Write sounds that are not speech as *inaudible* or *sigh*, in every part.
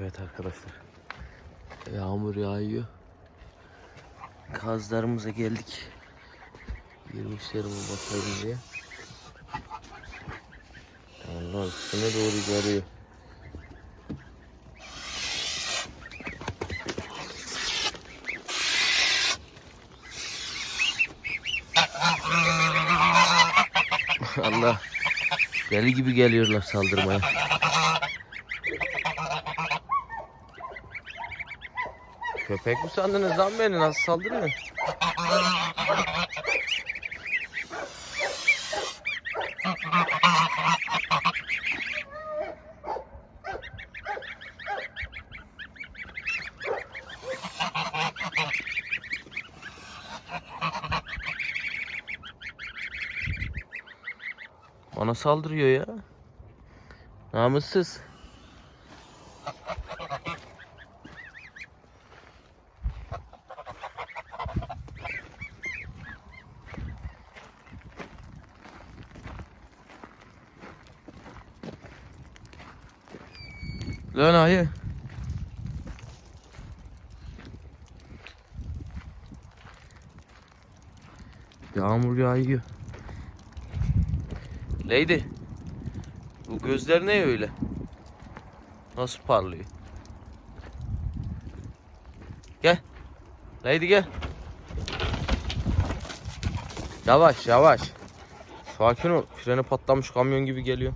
Evet arkadaşlar. Yağmur yağıyor. Kazlarımıza geldik. Girmişlerime bakalım diye. Allah üstüne doğru yarıyor. Allah. Deli gibi geliyorlar saldırmaya. Köpek mi sandınız lan beni? Nasıl saldırıyor? Bana saldırıyor ya. Namussuz. Lan ayı. Yağmur yağıyor. Lady. Bu gözler ne öyle? Nasıl parlıyor? Gel. Lady gel. Yavaş yavaş. Sakin ol. Freni patlamış kamyon gibi geliyor.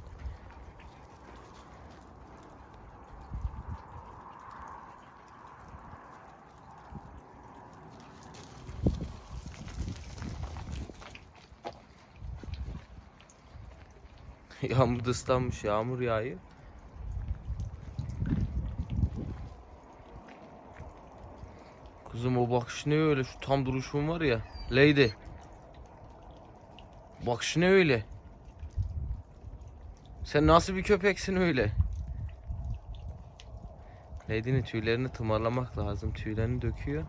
*laughs* Yağmur da ıslanmış. Yağmur yağıyor. Kızım o bakış ne öyle? Şu tam duruşun var ya. Lady. Bakış ne öyle? Sen nasıl bir köpeksin öyle? Lady'nin tüylerini tımarlamak lazım. Tüylerini döküyor.